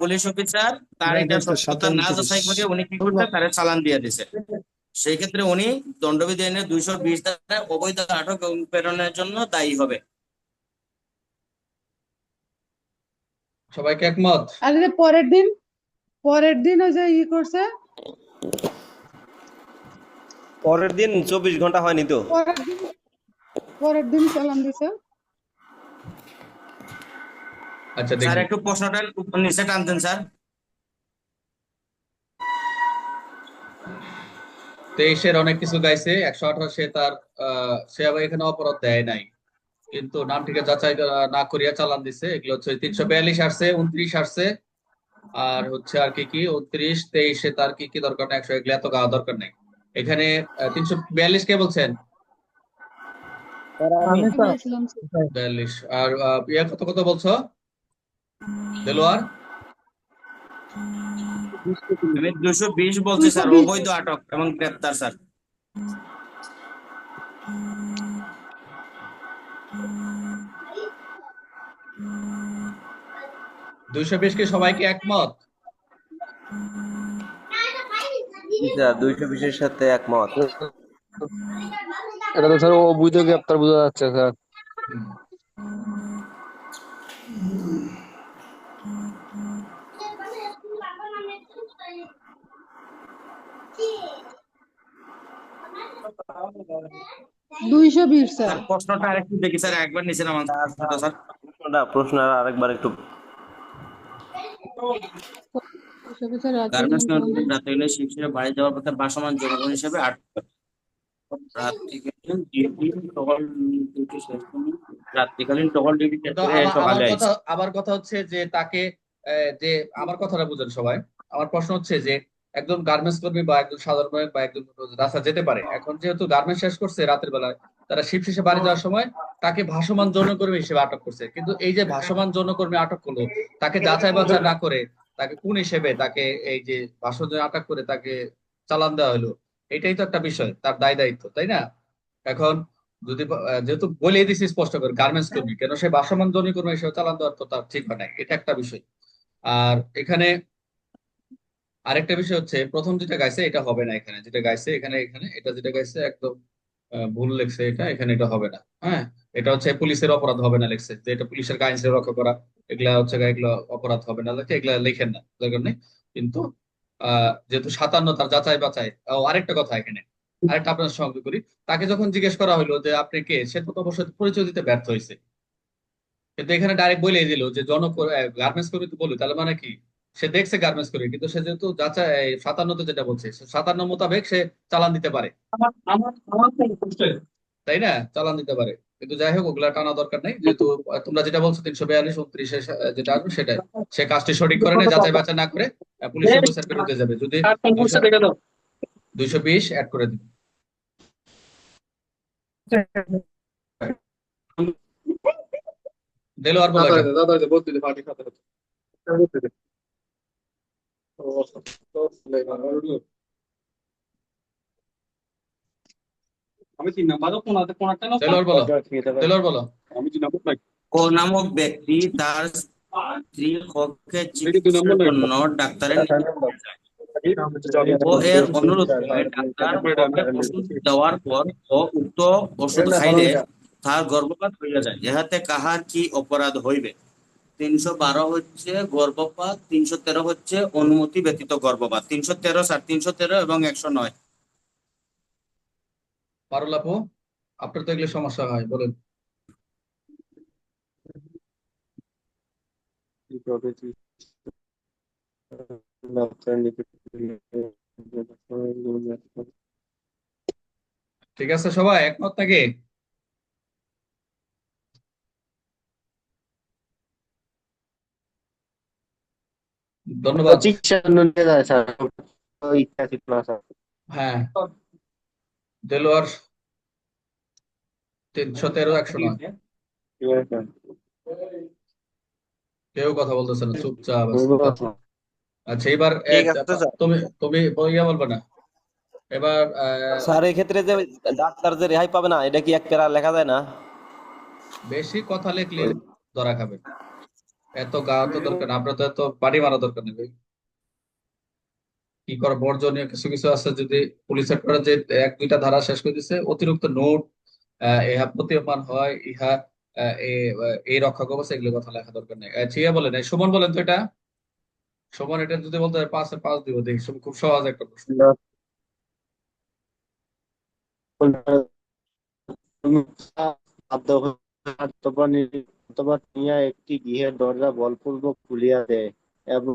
Police officer তার এটা সত্যতা না যাচাই করে উনি কি করছে তারে চালান দিয়ে দিছে। সেই ক্ষেত্রে উনি দণ্ডবিধি আইনে দুইশো বিশ ধারায় অবৈধ আটক এবং প্রেরণের জন্য দায়ী হবে। সবাইকে একমত? আর পরের দিন পরের দিন ওই যে ই করছে। পরের দিন চব্বিশ ঘণ্টা হয়নি তো? পরের দিন পরের দিন চালান দিছে। আচ্ছা স্যার একটু প্রশ্নটা নিচে টানতেন স্যার। তেইশের অনেক কিছু গাইছে একশো আঠারো সে তার সে আবার এখানে অপরাধ দেয় নাই। কিন্তু নাম ঠিক যাচাই না করিয়া চালান দিছে। এগুলো হচ্ছে তিনশো বিয়াল্লিশ আসছে উনত্রিশ আসছে। আর হচ্ছে আর কি কি? উনত্রিশ তেইশে তার কি কি দরকার নেই? একশো এগুলো এত গাওয়া দরকার নেই। এখানে তিনশো বিয়াল্লিশ কে বলছেন? বিয়াল্লিশ। আর ইয়া কত কত বলছো? দেলোয়ার আমি দুশো বিশ বলছি স্যার অবৈধ আটক এবং গ্রেপ্তার স্যার। দুইশো বিশ কি সবাইকে একমত? দুইশো বিশের সাথে একমত। এটা তো স্যার অবৈধ গ্রেপ্তার বোঝা যাচ্ছে স্যার। দুইশো বিশ স্যার। প্রশ্নটা আরেকটু দেখি স্যার একবার নিচে নামান। স্যার প্রশ্নটা প্রশ্ন আরেকবার একটু। রাতে বাড়ি যাওয়ার পথে ভাসমান জনগণ হিসেবে আটক রাত্রিকালীন টহল ডিউটি সকালে আমার কথা হচ্ছে যে তাকে আহ, যে আমার কথাটা বুঝেন সবাই। আমার প্রশ্ন হচ্ছে যে একজন গার্মেন্টস কর্মী বা একজন সাধারণ বা একজন রাস্তা যেতে পারে। এখন যেহেতু গার্মেন্টস শেষ করছে রাতের বেলায়, তারা শিফট শেষে বাড়ি যাওয়ার সময় তাকে ভাসমান যৌনকর্মী হিসেবে আটক করছে। কিন্তু এই যে ভাসমান যৌনকর্মী আটক করল, তাকে যাচাই বাছাই না করে তাকে কোন হিসেবে তাকে এই যে ভাষণ আটক করে তাকে চালান দেওয়া হলো, এটাই তো একটা বিষয়, তার দায় দায়িত্ব, তাই না? এখন যদি যেহেতু বলে দিছি স্পষ্ট করে, গার্মেন্টস কর্মী, কেন সে ভাসমান যৌন কর্মী হিসেবে চালান দেওয়ার তো তার ঠিক হয় নাই, এটা একটা বিষয়। আর এখানে আরেকটা বিষয় হচ্ছে প্রথম যেটা গাইছে এটা হবে না এখানে। যেটা গাইছে এখানে এখানে এটা যেটা গাইছে একদম ভুল লেখছে এটা এখানে এটা হবে না। হ্যাঁ? এটা হচ্ছে পুলিশের অপরাধ হবে না লেখছে। যে এটা পুলিশের আইন রক্ষা করা এগুলা হচ্ছে এগুলো অপরাধ হবে না লেখে এগুলা লেখেন না। দরকার নেই। কিন্তু যেহেতু সাতান্ন তার যাচাই বাছাই ও, আরেকটা কথা এখানে। আরেকটা আপনার সঙ্গে করি। তাকে যখন জিজ্ঞেস করা হলো যে আপনি কে সে তো অবশ্যই পরিচয় দিতে ব্যর্থ হয়েছে কিন্তু এখানে ডাইরেক্ট বলে দিল যে জন গার্মেন্টস কর্মী তো বলি তাহলে মানে কি? সে দেখছে গার্মেন্টস করে কিন্তু সে যেহেতু যাচাই সাতান্নতে যেটা বলছে সাতান্ন মোতাবেক সে চালান দিতে পারে। তাই না? চালান দিতে পারে। কিন্তু যাই হোক ওগুলা টানা দরকার নেই। যেহেতু তোমরা যেটা বলছো তিনশো বিয়াল্লিশ উনত্রিশে যেটা আসবে সেটাই। সে কাজটি সঠিক করে না যাচাই বাছাই না করে পুলিশ অফিসার বিরুদ্ধে যাবে। যদি দুইশো বিশ অ্যাড করে দিবে। দেলোয়ার বলো এটা। আমি তিন নাম্বার কোনাতে কোনাটা না বলো। দেলোয়ার বলো আমি তিন নাম্বার নাই ক নামক ব্যক্তি তার স্ত্রীর পক্ষে দেখি দুই নম্বর চিকিৎসার জন্য ডাক্তারের ও এর অনুরোধ ডাক্তার ওষুধ দেওয়ার পর ও উক্ত ওষুধ খাইলে তার গর্ভপাত হইয়া যায়। ইহাতে কাহার কি অপরাধ হইবে? তিনশো বারো হচ্ছে গর্ভপাত, তিনশো তেরো হচ্ছে অনুমতি ব্যতীত গর্ভপাত। তিনশো তেরো, স্যার, তিনশো তেরো এবং একশো নয়। পারুল আপু, আপনার তো এগুলো সমস্যা হয়, বলেন। ঠিক আছে, সবাই একমত নাকি? ধন্যবাদ। হ্যাঁ। দেলোয়ার তিনশো তেরো একশো নয়। ঠিক আছে স্যার কেউ কথা বলতেছে না চুপচাপ আচ্ছা এবার। তুমি তুমি ইয়া বলবে না? এবার আহ, স্যার এই ক্ষেত্রে যে ডাক্তার যে রেহাই পাবে না এটা কি এক প্যারা লেখা যায় না? বেশি কথা লিখলে ধরা খাবে। এত গা তো দরকার নেই আপনার তো এত বাড়ি মারা দরকার নেই ভাই কি করা বর্জনীয় কিছু কিছু আছে যদি পুলিশের করে যে এক দুইটা ধারা শেষ করে দিছে অতিরিক্ত নোট ইহা প্রতীয়মান হয় ইহা এই রক্ষা কবচ এগুলো কথা লেখা দরকার নেই ঠিক বলেন এই সুমন বলেন তো এটা সুমন এটা যদি বলতে হয় পাঁচে পাঁচ দিব দেখি খুব সহজ একটা প্রশ্ন নি- অথবা টিয়া একটি গৃহের দরজা বলপূর্বক খুলিয়া দেয় এবং